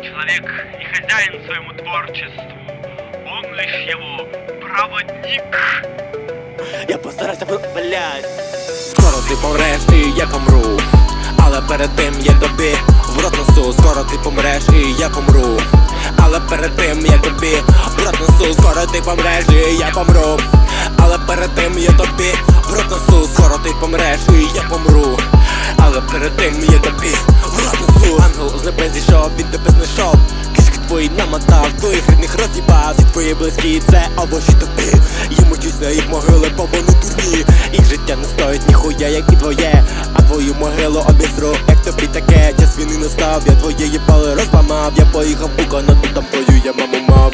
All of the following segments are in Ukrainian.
Человек не хозяин своему творчеству, он лишь его проводник. Я постарався про- блядь. Скоро ти помреш і я помру. Але перед тим я тобі в рот несу Скоро ти помреш і я помру. Але перед тим я тобі в рот несу Скоро ти помреш і я помру. Але перед тим я тобі в рот несу Скоро ти помреш перед тим я тобі в рот Ангел з небес зійшов, він тебе знайшов. Кишки твої намотав, твоїх рідних роз'їбав Всі твої близькі, це овочі тобі Йому чусь на їх могили, бо вони дурні. Їх життя не стоїть ніхуя, як і твоє. А твою могилу обізру, як тобі таке. Час війни настав, я твоє їбали розламав. Я поїхав у Канаду, там твою я маму мав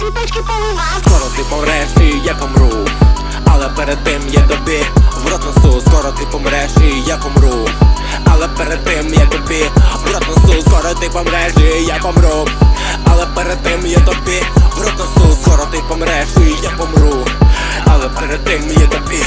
цвіточки поливав Скоро ти помреш і я помру. Але перед тим я тобі в рот носу, Скоро ти помреш і я помру. Але перед тим я тобі в рот носу, Скоро ти помреш і я помру. Але перед тим я тобі в рот носу, Скоро ти помреш і я помру. Але перед тим я тобі